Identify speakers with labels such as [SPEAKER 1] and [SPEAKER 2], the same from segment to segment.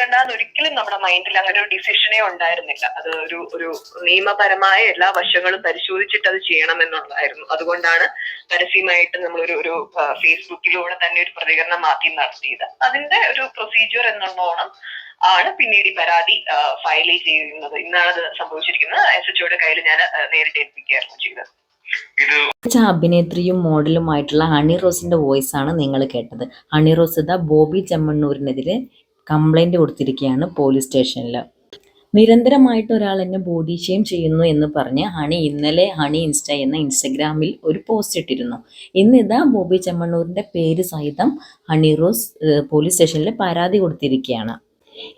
[SPEAKER 1] എടുക്കണ്ടെന്ന് ഒരിക്കലും നമ്മുടെ മൈൻഡിൽ അങ്ങനെ ഒരു ഡിസിഷനേ ഉണ്ടായിരുന്നില്ല. അത് ഒരു ഒരു നിയമപരമായ എല്ലാ വശങ്ങളും പരിശോധിച്ചിട്ട് അത് ചെയ്യണം എന്നുള്ളതായിരുന്നു അതുകൊണ്ടാണ് പരസ്യമായിട്ട് നമ്മൾ ഒരു ഒരു ഫേസ്ബുക്കിലൂടെ തന്നെ ഒരു പ്രതികരണം മാറ്റി നടത്തിയത്. അതിന്റെ ഒരു പ്രൊസീജിയർ എന്നുള്ളോണം ആണ് പിന്നീട് ഈ പരാതി ഫയൽ ചെയ്യുന്നത്. ഇന്നാണ് അത് സംഭവിച്ചിരിക്കുന്നത്. എസ് എച്ച് കയ്യിൽ ഞാൻ നേരിട്ട് ഏൽപ്പിക്കുകയായിരുന്നു ചെയ്തത്.
[SPEAKER 2] അഭിനേത്രിയും മോഡലുമായിട്ടുള്ള ഹണി റോസിന്റെ വോയിസ് ആണ് നിങ്ങൾ കേട്ടത്. ഹണി റോസ് ഇതാ ബോബി ചെമ്മണ്ണൂരിനെതിരെ കംപ്ലൈന്റ് കൊടുത്തിരിക്കുകയാണ് പോലീസ് സ്റ്റേഷനിൽ. നിരന്തരമായിട്ട് ഒരാൾ എന്നെ ബോഡി ഷെയിം ചെയ്യുന്നു എന്ന് പറഞ്ഞ് ഹണി ഇന്നലെ ഹണി ഇൻസ്റ്റ എന്ന ഇൻസ്റ്റഗ്രാമിൽ ഒരു പോസ്റ്റ് ഇട്ടിരുന്നു. ഇന്ന് ഇതാ ബോബി ചെമ്മണ്ണൂരിന്റെ പേര് സഹിതം ഹണി റോസ് പോലീസ് സ്റ്റേഷനിൽ പരാതി കൊടുത്തിരിക്കുകയാണ്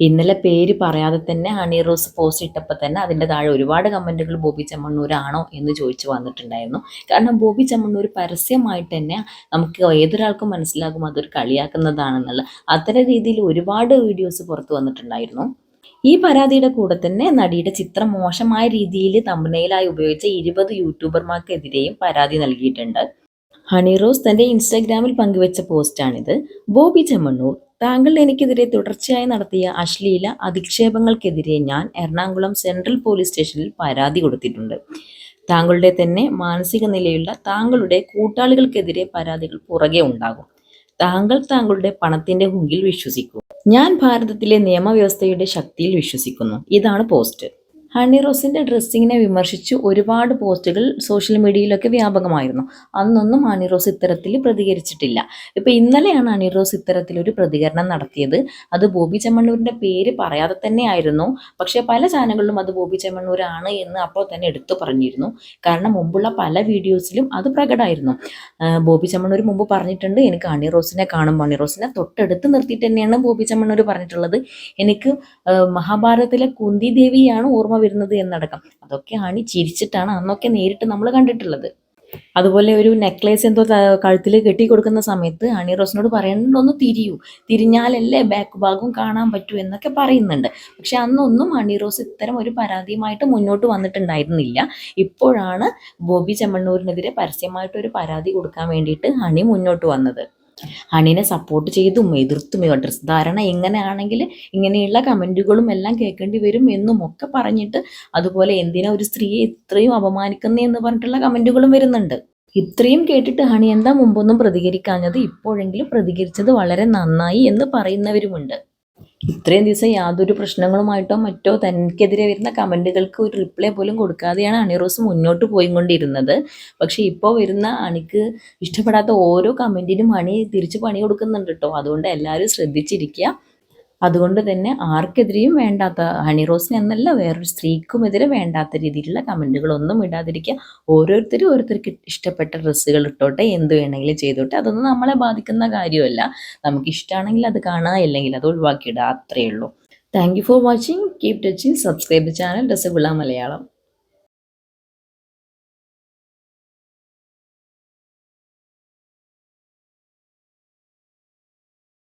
[SPEAKER 2] ഇന്നലെ പേര് പറയാതെ തന്നെ ഹണി റോസ് പോസ്റ്റ് ഇട്ടപ്പോൾ തന്നെ അതിന്റെ താഴെ ഒരുപാട് കമന്റുകൾ ബോബി ചമ്മണ്ണൂരാണോ എന്ന് ചോദിച്ചു വന്നിട്ടുണ്ടായിരുന്നു. കാരണം ബോബി ചമ്മണ്ണൂർ പരസ്യമായിട്ട് തന്നെ നമുക്ക് ഏതൊരാൾക്കും മനസ്സിലാകും അതൊരു കളിയാക്കുന്നതാണെന്നുള്ള അത്തരം രീതിയിൽ ഒരുപാട് വീഡിയോസ് പുറത്തു വന്നിട്ടുണ്ടായിരുന്നു. ഈ പരാതിയുടെ കൂടെ തന്നെ നടിയുടെ ചിത്രം മോശമായ രീതിയിൽ തമ്പനയിലായി ഉപയോഗിച്ച ഇരുപത് യൂട്യൂബർമാർക്കെതിരെയും പരാതി നൽകിയിട്ടുണ്ട്. ഹണി റോസ് തന്റെ ഇൻസ്റ്റാഗ്രാമിൽ പങ്കുവച്ച പോസ്റ്റാണിത്. ബോബി ചെമ്മണ്ണൂർ താങ്കൾ എനിക്കെതിരെ തുടർച്ചയായി നടത്തിയ അശ്ലീല അധിക്ഷേപങ്ങൾക്കെതിരെ ഞാൻ എറണാകുളം സെൻട്രൽ പോലീസ് സ്റ്റേഷനിൽ പരാതി കൊടുത്തിട്ടുണ്ട്. താങ്കളുടെ തന്നെ മാനസിക നിലയുള്ള താങ്കളുടെ കൂട്ടാളികൾക്കെതിരെ പരാതികൾ പുറകെ ഉണ്ടാകും. താങ്കൾ താങ്കളുടെ പണത്തിന്റെ ഹുങ്കിൽ വിശ്വസിക്കൂ. ഞാൻ ഭാരതത്തിലെ നിയമവ്യവസ്ഥയുടെ ശക്തിയിൽ വിശ്വസിക്കുന്നു. ഇതാണ് പോസ്റ്റ്. ഹണി റോസിന്റെ ഡ്രസ്സിങ്ങിനെ വിമർശിച്ച് ഒരുപാട് പോസ്റ്റുകൾ സോഷ്യൽ മീഡിയയിലൊക്കെ വ്യാപകമായിരുന്നു. അന്നൊന്നും ഹണി റോസ് ഇത്തരത്തിൽ പ്രതികരിച്ചിട്ടില്ല. ഇപ്പോൾ ഇന്നലെയാണ് ഹണി റോസ് ഇത്തരത്തിലൊരു പ്രതികരണം നടത്തിയത്. അത് ബോബി ചെമ്മണ്ണൂരിന്റെ പേര് പറയാതെ തന്നെ ആയിരുന്നു പക്ഷേ പല ചാനലുകളിലും അത് ബോബി ചെമ്മണ്ണൂരാണ് എന്ന് അപ്പോൾ തന്നെ എടുത്തു പറഞ്ഞിരുന്നു. കാരണം മുമ്പുള്ള പല വീഡിയോസിലും അത് പ്രകടമായിരുന്നു. ബോബി ചെമ്മണ്ണൂർ മുമ്പ് പറഞ്ഞിട്ടുണ്ട് എനിക്ക് ഹണി റോസിനെ കാണുമ്പോൾ ഹണി റോസിനെ തൊട്ടടുത്ത് നിർത്തിയിട്ട് തന്നെയാണ് ബോബി ചെമ്മണ്ണൂർ പറഞ്ഞിട്ടുള്ളത്. എനിക്ക് മഹാഭാരതത്തിലെ കുന്തി ദേവിയാണ് ഓർമ്മ വരുന്നത് എന്നടക്കം. അതൊക്കെയാണ് ചിരിച്ചിട്ടാണ് അന്നൊക്കെ നേരിട്ട് നമ്മൾ കണ്ടിട്ടുള്ളത്. അതുപോലെ ഒരു നെക്ലേസ് എന്തോ കഴുത്തിൽ കെട്ടി കൊടുക്കുന്ന സമയത്ത് ഹണി റോസിനോട് പറയുന്നുണ്ട് ഒന്ന് തിരിയൂ. തിരിഞ്ഞാലല്ലേ ബാക്ക് ഭാഗവും കാണാൻ പറ്റൂ എന്നൊക്കെ പറയുന്നുണ്ട്. പക്ഷെ അന്നൊന്നും ഹണി റോസ് ഇത്തരം ഒരു പരാതിയുമായിട്ട് മുന്നോട്ട് വന്നിട്ടുണ്ടായിരുന്നില്ല. ഇപ്പോഴാണ് ബോബി ചെമ്മണ്ണൂരിനെതിരെ പരസ്യമായിട്ട് ഒരു പരാതി കൊടുക്കാൻ വേണ്ടിയിട്ട് ഹണി മുന്നോട്ട് വന്നത്. ഹണിനെ സപ്പോർട്ട് ചെയ്തും എതിർത്തും ഡ്രസ് ധാരണ എങ്ങനെയാണെങ്കിൽ ഇങ്ങനെയുള്ള കമന്റുകളും എല്ലാം കേൾക്കേണ്ടി വരും എന്നും ഒക്കെ പറഞ്ഞിട്ട് അതുപോലെ എന്തിനാ ഒരു സ്ത്രീയെ ഇത്രയും അപമാനിക്കുന്നേ എന്ന് പറഞ്ഞിട്ടുള്ള കമന്റുകളും വരുന്നുണ്ട്. ഇത്രയും കേട്ടിട്ട് ഹണി എന്താ മുമ്പൊന്നും പ്രതികരിക്കാഞ്ഞത്? ഇപ്പോഴെങ്കിലും പ്രതികരിച്ചത് വളരെ നന്നായി എന്ന് പറയുന്നവരുമുണ്ട്. ഇത്രയും ദിവസം യാതൊരു പ്രശ്നങ്ങളുമായിട്ടോ മറ്റോ തനിക്കെതിരെ വരുന്ന കമന്റുകൾക്ക് ഒരു റിപ്ലൈ പോലും കൊടുക്കാതെയാണ് അണിറോസ് മുന്നോട്ട് പോയിക്കൊണ്ടിരുന്നത്. പക്ഷേ ഇപ്പോൾ വരുന്ന അണിക്ക് ഇഷ്ടപ്പെടാത്ത ഓരോ കമന്റിനും അണി തിരിച്ച് പണി കൊടുക്കുന്നുണ്ട് കേട്ടോ. അതുകൊണ്ട് എല്ലാവരും ശ്രദ്ധിച്ചിരിക്കുക. അതുകൊണ്ട് തന്നെ ആർക്കെതിരെയും വേണ്ടാത്ത ഹണി റോസിന് എന്നല്ല വേറൊരു സ്ത്രീക്കും എതിരെ വേണ്ടാത്ത രീതിയിലുള്ള കമന്റുകളൊന്നും ഇടാതിരിക്കുക. ഓരോരുത്തരും ഓരോരുത്തർക്ക് ഇഷ്ടപ്പെട്ട ഡ്രസ്സുകൾ ഇട്ടോട്ടെ എന്ത് വേണമെങ്കിലും ചെയ്തോട്ടെ. അതൊന്നും നമ്മളെ ബാധിക്കുന്ന കാര്യമല്ല. നമുക്ക് ഇഷ്ടമാണെങ്കിൽ അത് കാണുക അല്ലെങ്കിൽ അത് ഒഴിവാക്കിയിടുക. അത്രയേ ഉള്ളൂ. Thank you for watching keep touching subscribe channel Rasagula Malayalam.